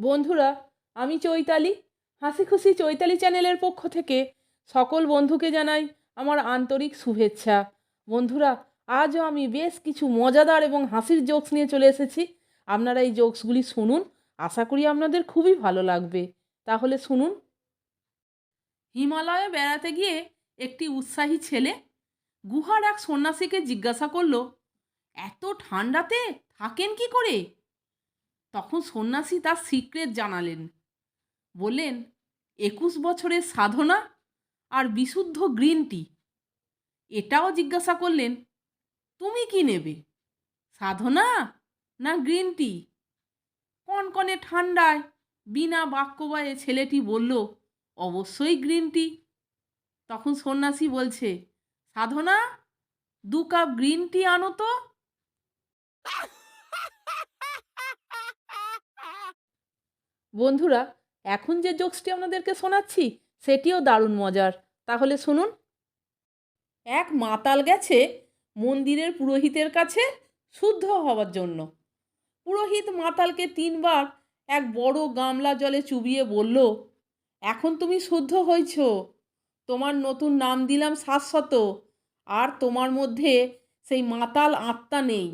বন্ধুরা, আমি চৈতালি। হাসি খুশি চৈতালি চ্যানেলের পক্ষ থেকে সকল বন্ধুকে জানাই আমার আন্তরিক শুভেচ্ছা। বন্ধুরা, আজও আমি বেশ কিছু মজাদার এবং হাসির জোকস নিয়ে চলে এসেছি। আপনারা এই জোকসগুলি শুনুন, আশা করি আপনাদের খুবই ভালো লাগবে। তাহলে শুনুন। হিমালয়ে বেড়াতে গিয়ে একটি উৎসাহী ছেলে গুহার এক সন্ন্যাসীকে জিজ্ঞাসা করল, এত ঠান্ডাতে থাকেন কি করে? তখন সন্ন্যাসী তার সিক্রেট জানালেন। বললেন, একুশ বছরের সাধনা আর বিশুদ্ধ গ্রিন টি এটাও জিজ্ঞাসা করলেন, তুমি কি নেবে, সাধনা না গ্রিন টি কনকনে ঠান্ডায় বিনা বাক্যবায়ে ছেলেটি বলল, অবশ্যই গ্রিন টি তখন সন্ন্যাসী বলছে, সাধনা, দু কাপ গ্রিন টি আনো তো। বন্ধুরা, এখন যে জোকসটি আপনাদেরকে শোনাচ্ছি, সেটিও দারুণ মজার। তাহলে শুনুন। এক মাতাল গেছে মন্দিরের পুরোহিতের কাছে শুদ্ধ হওয়ার জন্য। পুরোহিত মাতালকে তিনবার এক বড় গামলা জলে চুবিয়ে বলল, এখন তুমি শুদ্ধ হয়েছ তোমার নতুন নাম দিলাম শাশ্বত, আর তোমার মধ্যে সেই মাতাল আত্মা নেই।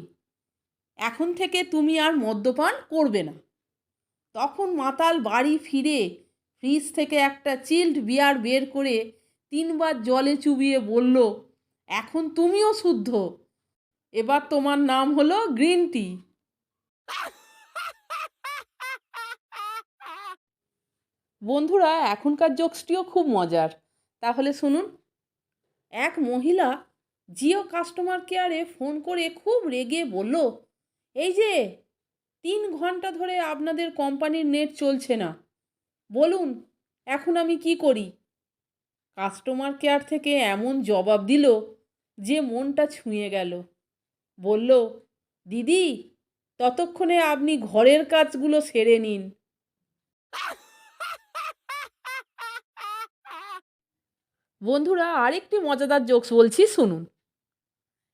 এখন থেকে তুমি আর মদ্যপান করবে না। তখন মাতাল বাড়ি ফিরে ফ্রিজ থেকে একটা চিল্ড বিয়ার বের করে তিনবার জলে চুবিয়ে বলল, এখন তুমিও শুদ্ধ। এবার তোমার নাম হলো গ্রিন টি বন্ধুরা, এখনকার জোকসটিও খুব মজার। তাহলে শুনুন। এক মহিলা জিও কাস্টমার কেয়ারে ফোন করে খুব রেগে বলল, এই যে তিন ঘণ্টা ধরে আপনাদের কোম্পানির নেট চলছে না। বলুন, এখন আমি কি করি? কাস্টমার কেয়ার থেকে এমন জবাব দিল যে মনটা ছুঁয়ে গেল। বলল, দিদি, ততক্ষণে আপনি ঘরের কাজগুলো সেরে নিন। বন্ধুরা, আরেকটি মজাদার জোকস বলছি, শুনুন।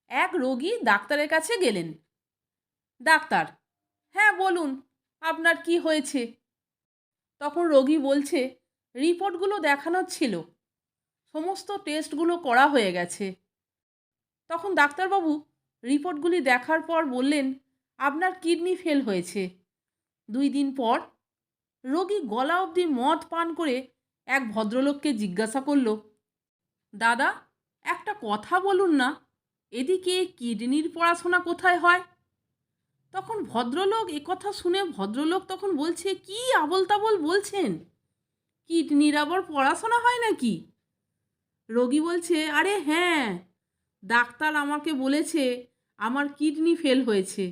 এক রোগী ডাক্তারের কাছে গেলেন। ডাক্তার হ্যাঁ বলুন, আপনার কি হয়েছে? তখন রোগী বলছে, রিপোর্টগুলো দেখানোর ছিল। সমস্ত টেস্টগুলো করা হয়ে গেছে। তখন ডাক্তারবাবু রিপোর্টগুলি দেখার পর বললেন, আপনার কিডনি ফেল হয়েছে। দুই দিন পর রোগী গলা অবধি মদ পান করে এক ভদ্রলোককে জিজ্ঞাসা করল, দাদা, একটা কথা বলুন না, এদিকে কিডনির পড়াশোনা কোথায় হয়? তখন ভদ্রলোক কথা শুনে ভদ্রলোক তখন বলছে, কি আবল তাবল বলছেন? কিডনির আবার পড়াশোনা হয় নাকি? রোগী বলছে, আরে হ্যাঁ ডাক্তার আমাকে বলেছে আমার কিডনি ফেল হয়েছে।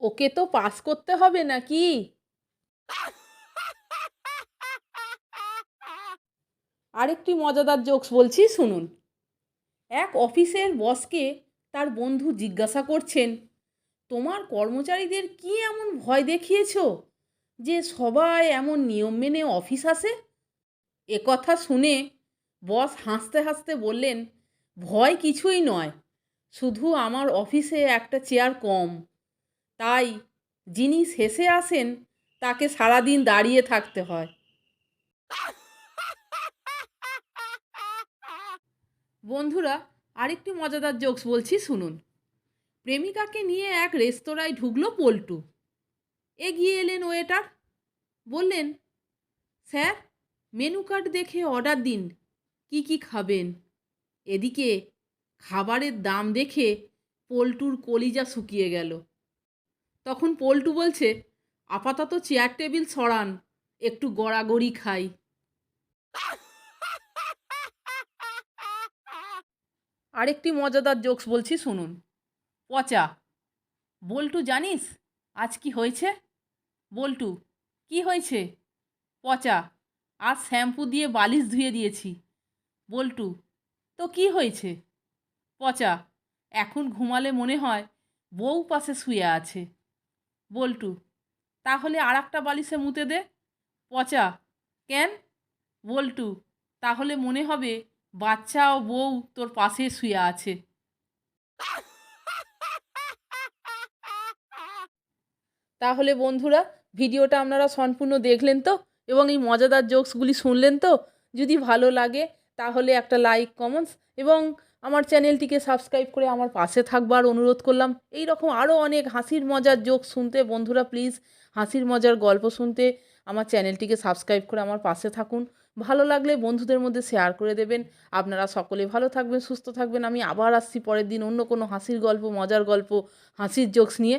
ওকে তো পাস করতে হবে নাকি? আরেকটি মজাদার জোকস বলছি, শুনুন। এক অফিসের বসকে তার বন্ধু জিজ্ঞাসা করছেন তোমার কর্মচারীদের কি এমন ভয় দেখিয়েছ যে সবাই এমন নিয়ম মেনে অফিস আসে? এ কথা শুনে বস হাসতে হাসতে বললেন, ভয় কিছুই নয়, শুধু আমার অফিসে একটা চেয়ার কম। তাই যিনি শেষে আসেন, তাকে সারাদিন দাঁড়িয়ে থাকতে হয়। বন্ধুরা, আরেকটি মজাদার জোকস বলছি, শুনুন। প্রেমিকাকে নিয়ে এক রেস্তোরাঁয় ঢুকলো পল্টু। এগিয়ে এলেন ওয়েটার। বললেন, স্যার, মেনু কার্ড দেখে অর্ডার দিন। কি কি খাবেন? এদিকে খাবারের দাম দেখে পল্টুর কলিজা শুকিয়ে গেল। তখন পল্টু বলছে, আপাতত চেয়ার টেবিল সরান, একটু গড়াগড়ি খাই। আরেকটি মজাদার জোকস বলছি, শুনুন। পচা। বল্টু জানিস আজ কি হয়েছে? বল্টু, কি হয়েছে? পচা, আজ শ্যাম্পু দিয়ে বালিশ ধুয়ে দিয়েছি। বল্টু, তো কি হয়েছে? পচা, এখন ঘুমালে মনে হয় বউ পাশে শুয়ে আছে। বল্টু, তাহলে আর একটা বালিশে মুতে দে। পচা, কেন? বল্টু, তাহলে মনে হবে বাচ্চা ও বউ তোর পাশে শুয়ে আছে। তাহলে বন্ধুরা, ভিডিওটা আপনারা সম্পূর্ণ দেখলেন তো? এবং এই মজাদার জোকসগুলি শুনলেন তো? যদি ভালো লাগে, তাহলে একটা লাইক, কমেন্টস এবং আমার চ্যানেলটিকে সাবস্ক্রাইব করে আমার পাশে থাকবার অনুরোধ করলাম। এই রকম আরও অনেক হাসির মজার জোক শুনতে বন্ধুরা প্লিজ হাসির মজার গল্প শুনতে আমার চ্যানেলটিকে সাবস্ক্রাইব করে আমার পাশে থাকুন। ভালো লাগলে বন্ধুদের মধ্যে শেয়ার করে দেবেন। আপনারা সকলে ভালো থাকবেন, সুস্থ থাকবেন। আমি আবার আসছি পরের দিন অন্য কোনো হাসির গল্প, মজার গল্প, হাসির জোকস নিয়ে।